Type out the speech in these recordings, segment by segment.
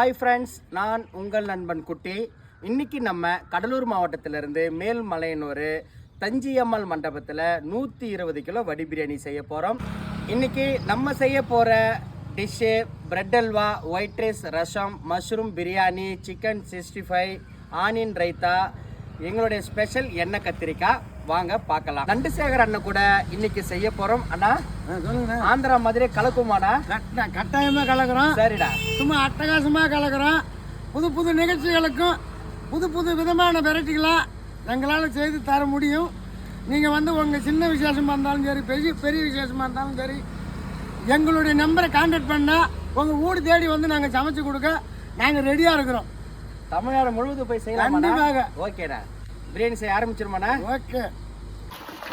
Hi friends நான் உங்கள் நண்பன் குட்டி. இன்றைக்கி நம்ம கடலூர் மாவட்டத்திலிருந்து மேல்மலையனூர் தஞ்சியம்மாள் மண்டபத்தில் நூற்றி இருபது கிலோ வடி பிரியாணி செய்ய போகிறோம் இன்றைக்கி நம்ம செய்ய போகிற dish bread halwa white rice rasam mushroom biryani chicken sixty five onion raita எங்களுடைய ஸ்பெஷல் எண்ணெய் கத்திரிக்காய். வாங்க பார்க்கலாம். நண்டுசேகர் அண்ணன் கூட இன்னைக்கு செய்ய போகிறோம் அண்ணா சொல்லுங்க ஆந்திரா மாதிரி கலக்குமாண்ணா? கட்ட கட்டாயமாக கலக்குறோம். சரிடா. சும்மா அட்டகாசமாக கலக்குறோம். புது புது நிகழ்ச்சிகளுக்கும் புது புது விதமான வெரைட்டிகளாக எங்களால் செய்து தர முடியும். நீங்கள் வந்து உங்கள் சின்ன விசேஷமாக இருந்தாலும் சரி பெரிய பெரிய விசேஷமாக இருந்தாலும் சரி எங்களுடைய நம்பரை கான்டாக்ட் பண்ணால் உங்கள் வீடு தேடி வந்து நாங்கள் சமைச்சு கொடுக்க நாங்கள் ரெடியாக இருக்கிறோம். தமிழ்நாடு முழுவதும் போய் கண்டிப்பாக. ஓகேண்ணா பிரியாணி செய்ய ஆரம்பிச்சிருமாண்ணா? ஓகே.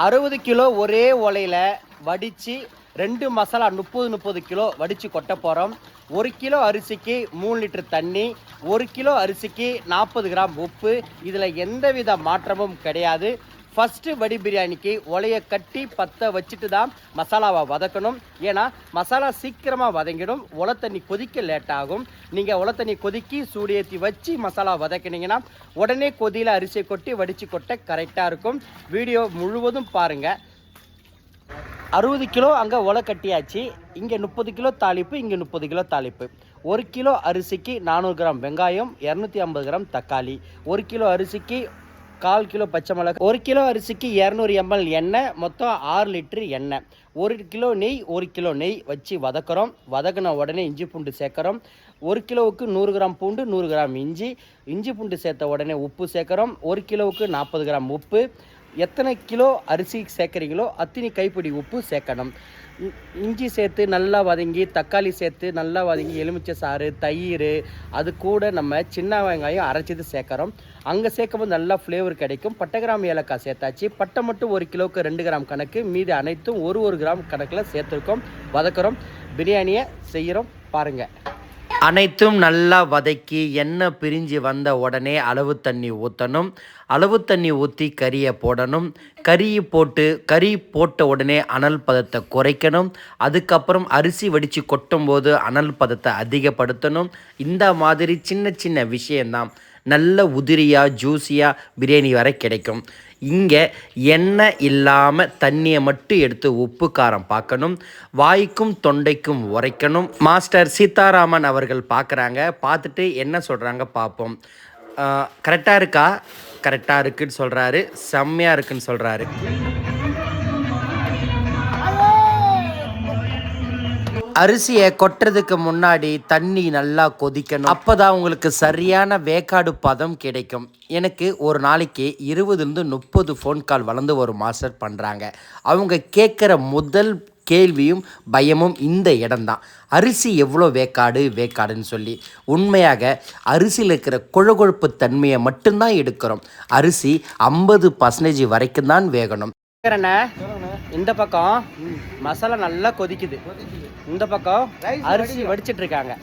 அறுபது கிலோ ஒரே உலையில வடிச்சு ரெண்டு மசாலா முப்பது முப்பது கிலோ வடிச்சு கொட்ட போகிறோம் ஒரு கிலோ அரிசிக்கு மூணு லிட்டர் தண்ணி ஒரு கிலோ அரிசிக்கு நாற்பது கிராம் உப்பு. இதில் எந்தவித மாற்றமும் கிடையாது. ஃபஸ்ட்டு வடி பிரியாணிக்கு ஒலையை கட்டி பற்ற வச்சுட்டு தான் மசாலாவை வதக்கணும். ஏன்னா மசாலா சீக்கிரமாக வதங்கிடும். உல தண்ணி கொதிக்க லேட் ஆகும். நீங்கள் ஒலை தண்ணி கொதிக்கி சூடு ஏற்றி வச்சு மசாலா வதக்கினீங்கன்னா உடனே கொதியில் அரிசியை கொட்டி வடித்து கொட்ட கரெக்டாக இருக்கும். வீடியோ முழுவதும் பாருங்கள் அறுபது கிலோ அங்கே ஒலை கட்டியாச்சு. இங்கே முப்பது கிலோ தாளிப்பு இங்கே முப்பது கிலோ தாளிப்பு. ஒரு கிலோ அரிசிக்கு நானூறு கிராம் வெங்காயம் இரநூத்தி ஐம்பது கிராம் தக்காளி. ஒரு கிலோ அரிசிக்கு கால் கிலோ பச்சை மிளகாய் ஒரு கிலோ அரிசிக்கு இரநூறு எம்எல் எண்ணெய் மொத்தம் ஆறு லிட்டரு எண்ணெய். ஒரு கிலோ நெய் ஒரு கிலோ நெய் வச்சு வதக்குறோம். வதக்கின உடனே இஞ்சி பூண்டு சேர்க்குறோம். ஒரு கிலோவுக்கு நூறு கிராம் பூண்டு நூறு கிராம் இஞ்சி. இஞ்சி பூண்டு சேர்த்த உடனே உப்பு சேர்க்குறோம். ஒரு கிலோவுக்கு நாற்பது கிராம் உப்பு. எத்தனை கிலோ அரிசி சேர்க்குறீங்களோ அத்தனை கைப்பிடி உப்பு சேர்க்கணும். இ- இஞ்சி சேர்த்து நல்லா வதங்கி தக்காளி சேர்த்து நல்லா வதங்கி எலுமிச்சை சாறு தயிர் அது கூட நம்ம சின்ன வெங்காயம் அரைச்சது சேர்க்குறோம். அங்கே சேர்க்கும்போது நல்லா ஃப்ளேவர் கிடைக்கும். பட்டை கிராம் ஏலக்காய் சேர்த்தாச்சு. பட்டை மட்டும் ஒரு கிலோவுக்கு ரெண்டு கிராம் கணக்கு. மீதி அனைத்தும் ஒரு ஒரு கிராம் கணக்கில் சேர்த்துருக்கோம். வதக்குறோம். பிரியாணியை செய்கிறோம் பாருங்கள் அனைத்தும் நல்லா வதக்கி எண்ணெய் பிரிஞ்சு வந்த உடனே அளவு தண்ணி ஊற்றணும் அளவு தண்ணி ஊற்றி கறியை போடணும். கறியை போட்டு கறி போட்ட உடனே அனல் பதத்தை குறைக்கணும். அதுக்கப்புறம் அரிசி வடித்து கொட்டும் போது அனல் பதத்தை அதிகப்படுத்தணும். இந்த மாதிரி சின்ன சின்ன விஷயந்தான் நல்ல உதிரியாக ஜூஸியாக பிரியாணி வரை கிடைக்கும். இங்கே எண்ணெய் இல்லாமல் தண்ணியை மட்டும் எடுத்து உப்பு காரம் பார்க்கணும். வாய்க்கும் தொண்டைக்கும் உரைக்கணும். மாஸ்டர் சீதாராமன் அவர்கள் பார்க்குறாங்க. பார்த்துட்டு என்ன சொல்கிறாங்க பார்ப்போம். கரெக்டாக இருக்கா? கரெக்டாக இருக்குன்னு சொல்கிறாரு செம்மையாக இருக்குன்னு சொல்கிறாரு அரிசியை கொட்டுறதுக்கு முன்னாடி தண்ணி நல்லா கொதிக்கணும். அப்போதான் உங்களுக்கு சரியான வேக்காடு பதம் கிடைக்கும். எனக்கு ஒரு நாளைக்கு இருபதுலேருந்து முப்பது ஃபோன் கால் வளர்ந்து ஒரு மாஸ்டர் பண்ணுறாங்க அவங்க கேட்குற முதல் கேள்வியும் பயமும் இந்த இடம்தான். அரிசி எவ்வளோ வேக்காடு வேக்காடுன்னு சொல்லி. உண்மையாக அரிசியில் இருக்கிற கொழகொழுப்பு தன்மையை மட்டும்தான் எடுக்கிறோம். அரிசி ஐம்பது பர்சன்டேஜ் வரைக்கும் தான் வேகணும் இந்த பக்கம் மசாலா நல்லா கொதிக்குது. இந்த பக்கம் அரிசி வடிச்சிட்டு இருக்காங்க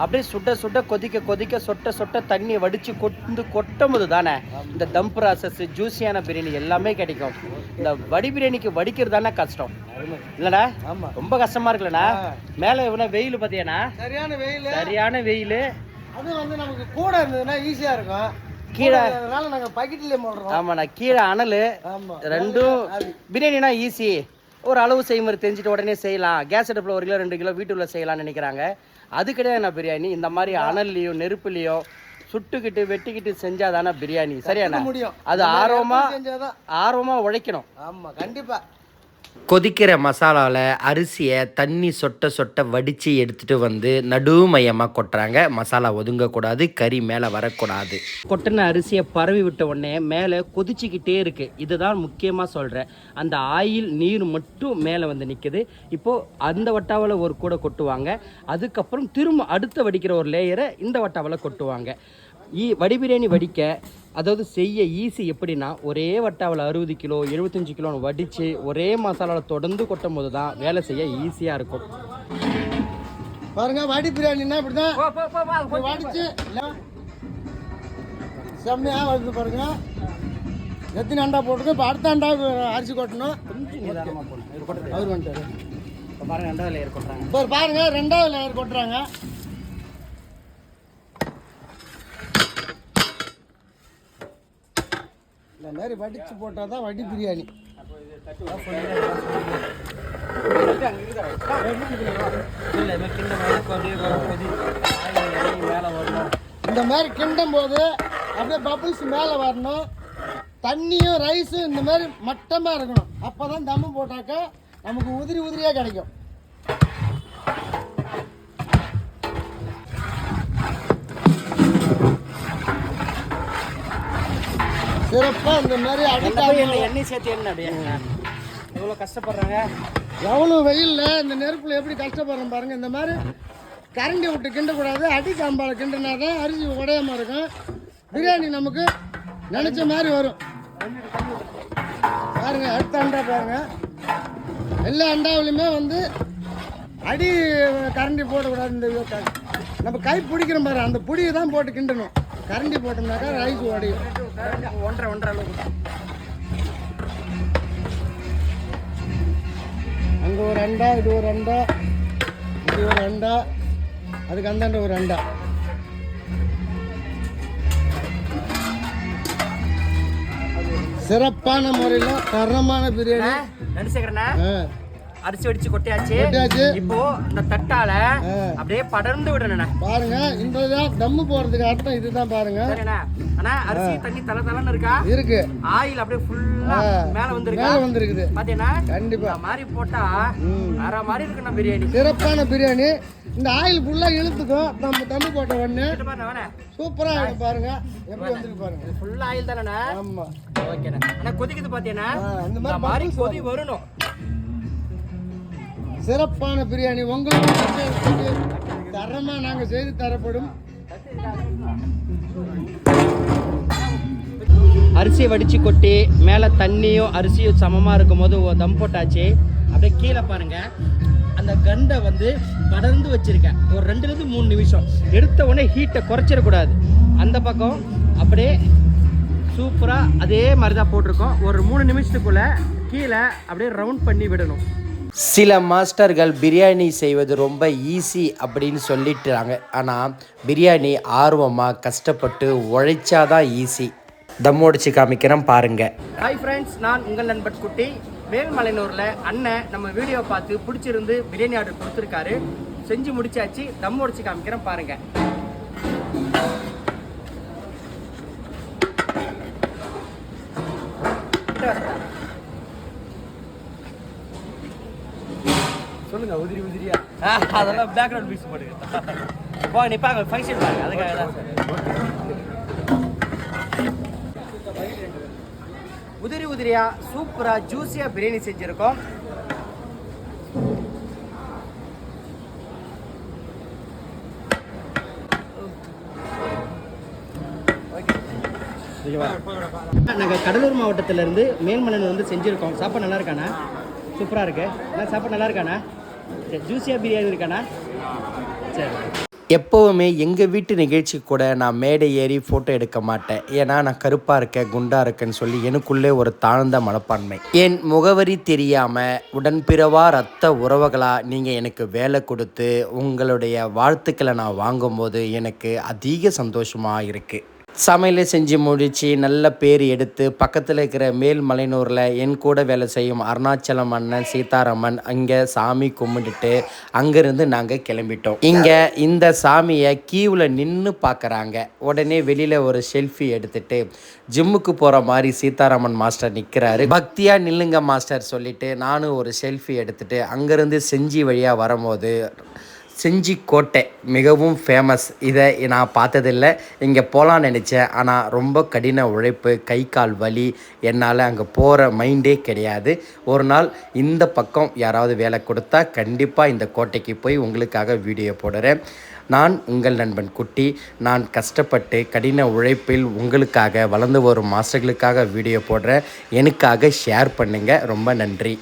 அப்படியே சுட்ட சுட்ட கொதிக்க கொதிக்க சொட்ட சொட்ட தண்ணி வடிச்சு கொண்டு கொட்டும் போது தானே இந்த தம் ப்ராசஸ் ஜூஸியான பிரியாணி எல்லாமே கிடைக்கும். இந்த வடி பிரியாணிக்கு வடிக்கிறது தானே கஷ்டம். இல்லடா ரொம்ப கஷ்டமா இருக்குல்லண்ணா மேலே எவ்வளோ வெயில் பார்த்தியாண்ணா சரியான வெயில். சரியான வெயில். அது வந்து நமக்கு கூட இருந்ததுன்னா ஈஸியாக இருக்கும். கீழே அதனால நாங்கள் பக்கெட்லேயே போடுறோம். ஆமாண்ணா கீழே அனல் ரெண்டும் பிரியாணினா ஈஸி ஒரு அளவு செய்முறை தெரிஞ்சுட்டு உடனே செய்யலாம். கேஸ் அடுப்பில் ஒரு கிலோ ரெண்டு கிலோ வீட்டுக்குள்ள செய்யலாம்னு நினைக்கிறாங்க. அது கிடையாது நான் பிரியாணி. இந்த மாதிரி அனல்லையோ நெருப்புலையோ சுட்டுக்கிட்டு வெட்டிக்கிட்டு செஞ்சாதானே தானே பிரியாணி சரியாண்ணா முடியும். அது ஆர்வமா செஞ்சாதான். ஆர்வமா உழைக்கணும். ஆமாம் கண்டிப்பாக கொதிக்கிற மசாலாவில் அரிசியை தண்ணி சொட்ட சொட்ட வடித்து எடுத்துகிட்டு வந்து நடுமையமாக கொட்டுறாங்க. மசாலா ஒதுங்கக்கூடாது கறி மேலே வரக்கூடாது. கொட்டின அரிசியை பரவி விட்ட உடனே மேலே கொதிச்சிக்கிட்டே இருக்குது இதுதான் முக்கியமாக சொல்கிறேன் அந்த ஆயில் நீர் மட்டும் மேலே வந்து நிற்குது இப்போது அந்த வட்டாவில் ஒரு கூட கொட்டுவாங்க. அதுக்கப்புறம் திரும்ப அடுத்த வடிக்கிற ஒரு லேயரை இந்த வட்டாவில் கொட்டுவாங்க. ஈ வடி பிரியாணி வடிக்க அதாவது செய்ய ஈஸி எப்படின்னா ஒரே வட்டாவில் அறுபது கிலோ எழுபத்தஞ்சு கிலோன்னு வடித்து ஒரே மசாலாவில் தொடர்ந்து கொட்டும் போது தான் வேலை செய்ய ஈஸியாக இருக்கும். பாருங்க வடி பிரியாணின்னா இப்படி தான் வடிச்சு செம்மையாக வருது பாருங்க. எத்தனை அண்டா போட்டுருக்கு? இப்போ அடுத்த அண்டா அரிசி கொட்டணும். அவர் வந்துட்டாரு. இப்போ பாருங்க ரெண்டாவது லேயர் கொட்டுறாங்க. இப்போ பாருங்க ரெண்டாவது லேயர் கொட்டுறாங்க. இந்த மாதிரி வடித்து போட்டால் தான் வடி பிரியாணி. இந்த மாதிரி கிண்டும் போது அப்படியே பப்புள்ஸ் மேலே வரணும். தண்ணியும் ரைஸும் இந்த மாதிரி மட்டமாக இருக்கணும். அப்போ தான் தம்மு போட்டாக்க நமக்கு உதிரி உதிரியாக கிடைக்கும். சிறப்பாக இந்த மாதிரி அடிக்காம எண்ணெய் சேர்த்து என்ன அப்படியே? எவ்வளோ கஷ்டப்படுறாங்க. எவ்வளோ வெயிலில் இந்த நெருப்பில் எப்படி கஷ்டப்படுறோம் பாருங்க. இந்த மாதிரி கரண்டி விட்டு கிண்டக்கூடாது அடி காம்பால் கிண்டினா தான் அரிசி உடையாம இருக்கும். பிரியாணி நமக்கு நினச்ச மாதிரி வரும். பாருங்க அடுத்த அண்டா பாருங்க. எல்லா அண்டாவிலையுமே வந்து அடி கரண்டி போடக்கூடாது இந்த. நம்ம கை பிடிக்கிறோம் பாரு அந்த புடியை தான் போட்டு கிண்டணும். கரண்டி போட்டோம்னாக்கா ரைஸ் உடையும் ஒன்றரை ஒன்றரை அளவுக்கு அங்கே ஒரு அண்டா இது ஒரு அண்டா இது ஒரு அண்டா அதுக்கு அந்தாண்ட ஒரு அண்டா. சிறப்பான முறையில் தரமான பிரியாணி. நடிச்சுக்கிறேண்ணா ஆ, அரிசி வடிச்சு கொட்டியாச்சு. இப்போ இந்த தட்டால. அப்படியே படர்ந்து விடணுண்ணா பாருங்க இந்த தம்மு போடுறதுக்கு அர்த்தம் இதுதான் பாருங்க. அண்ணா அரிசி தண்ணி தலை தலைன்னு இருக்கா? இருக்கு. ஆயில் அப்படியே ஃபுல்லா. மேல வந்திருக்கா? மேலே வந்திருக்குது. பாத்தீங்கன்னா கண்டிப்பா. மாதிரி போட்டா. வேற மாதிரி இருக்குண்ணா பிரியாணி. சிறப்பான பிரியாணி. இந்த ஆயில் ஃபுல்லாக இழுத்துக்கும். நம்ம தம்மு போட்ட உடனே சூப்பராக ஆகிடும் பாருங்க. எப்படி வந்திருக்கு பாருங்க. ஃபுல்லா ஆயில் தானேண்ணா? ஆமாம் ஓகேண்ணா. அண்ணா கொதிக்குது பாத்தீங்கன்னா இந்த மாதிரி கொதி வரணும். சிறப்பான பிரியாணி. உங்களுக்கு தரமாக நாங்கள் செய்து தரப்படும். அரிசியை வடிச்சு கொட்டி மேலே தண்ணியும் அரிசியும் சமமாக இருக்கும் போது தம் போட்டாச்சு. அப்படியே கீழே பாருங்க. அந்த கண்டை வந்து படர்ந்து வச்சிருக்கேன். ஒரு ரெண்டுலேருந்து மூணு நிமிஷம். எடுத்த உடனே ஹீட்டை குறைச்சிடக்கூடாது. அந்த பக்கம் அப்படியே சூப்பராக அதே மாதிரி தான் போட்டிருக்கோம். ஒரு மூணு நிமிஷத்துக்குள்ள கீழே அப்படியே ரவுண்ட் பண்ணி விடணும். சில மாஸ்டர்கள் பிரியாணி செய்வது ரொம்ப ஈஸி அப்படின்னு சொல்லிட்டுறாங்க. ஆனால் பிரியாணி ஆர்வமாக கஷ்டப்பட்டு உழைச்சாதான் ஈஸி தம் காமிக்கிறேன் பாருங்க. ஹாய் ஃப்ரெண்ட்ஸ் நான் உங்கள் நண்பன் குட்டி. மேல்மலையனூரில் அண்ணன் நம்ம வீடியோ பார்த்து பிடிச்சிருந்து பிரியாணி ஆர்டர் கொடுத்துருக்காரு. செஞ்சு முடிச்சாச்சு தம் உடைச்சு காமிக்கிறேன் பாருங்க. சொல்லுங்க உதிரி உதிரியா? அதெல்லாம் பேக்ரவுண்ட் பீஸ் போடுங்க போங்க நீ பாங்க ஃபங்க்ஷன் பாருங்க அதுக்காக தான். சார் உதிரி உதிரியா சூப்பரா ஜூஸியா பிரியாணி செஞ்சிருக்கோம். நாங்கள் கடலூர் மாவட்டத்துல இருந்து மேல்மலன் வந்து செஞ்சுருக்கோம். சாப்பாடு நல்லா இருக்காண்ணா? சூப்பராக இருக்கு. அண்ணா சாப்பாடு நல்லா இருக்காண்ணா? சரி ஜூஸியாக பிரியாணி இருக்காண்ணா சரி. எப்போவுமே எங்கள் வீட்டு நிகழ்ச்சி கூட நான் மேடை ஏறி ஃபோட்டோ எடுக்க மாட்டேன். ஏன்னா நான் கருப்பாக இருக்கேன் குண்டாக இருக்கேன்னு சொல்லி எனக்குள்ளே ஒரு தாழ்ந்த மனப்பான்மை. என் முகவரி தெரியாமல் உடன்பிறவா ரத்த உறவுகளாக நீங்கள் எனக்கு வேலை கொடுத்து உங்களுடைய வாழ்த்துக்களை நான் வாங்கும்போது எனக்கு அதிக சந்தோஷமாக இருக்குது சமையலை செஞ்சு முடித்து நல்ல பேர் எடுத்து பக்கத்தில் இருக்கிற மேல்மலைனூரில் என் கூட வேலை செய்யும் அருணாச்சலம் அண்ணன் சீதாராமன் அங்கே சாமி கும்பிட்டுட்டு அங்கேருந்து நாங்கள் கிளம்பிட்டோம். இங்கே இந்த சாமியை கீவில் நின்று பார்க்குறாங்க உடனே வெளியில் ஒரு செல்ஃபி எடுத்துட்டு ஜிம்முக்கு போகிற மாதிரி சீதாராமன் மாஸ்டர் நிற்கிறாரு பக்தியாக நில்லுங்க மாஸ்டர் சொல்லிவிட்டு நானும் ஒரு செல்ஃபி எடுத்துகிட்டு அங்கேருந்து செஞ்சி வழியாக வரும்போது செஞ்சி கோட்டை மிகவும் ஃபேமஸ் இதை நான் பார்த்ததில்ல. இங்கே போகலான்னு நினச்சேன். ஆனால் ரொம்ப கடின உழைப்பு கை கால் வலி என்னால் அங்கே போகிற மைண்டே கிடையாது. ஒரு நாள் இந்த பக்கம் யாராவது வேலை கொடுத்தா கண்டிப்பாக இந்த கோட்டைக்கு போய் உங்களுக்காக வீடியோ போடுறேன். நான் உங்கள் நண்பன் குட்டி. நான் கஷ்டப்பட்டு கடின உழைப்பில் உங்களுக்காக வளர்ந்து வரும் மாஸ்டர்களுக்காக வீடியோ போடுறேன். எனக்காக ஷேர் பண்ணுங்கள் ரொம்ப நன்றி.